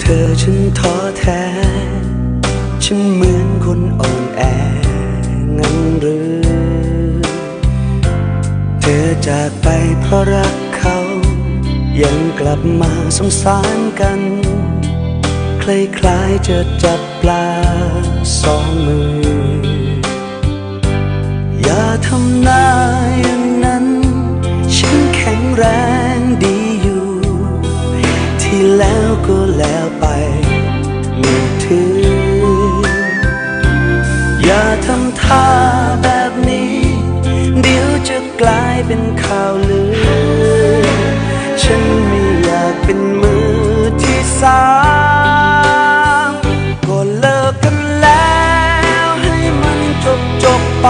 เธอฉันท้อแท้ ฉันเหมือนคนอ่อนแองั้นหรือ เธอจากไปเพราะรักเขา ยังกลับมาสงสารกัน คล้ายๆจะจับปลาสองมือ อย่าทำหน้าอย่างนั้น ฉันแข็งแรง แล้วก็แล้วไปไม่ถือ อย่าทำท่าแบบนี้ เดี๋ยวจะกลายเป็นข่าวลือ ฉันไม่อยากเป็นมือที่สามก็เลิกกันแล้วให้มันจบจบไป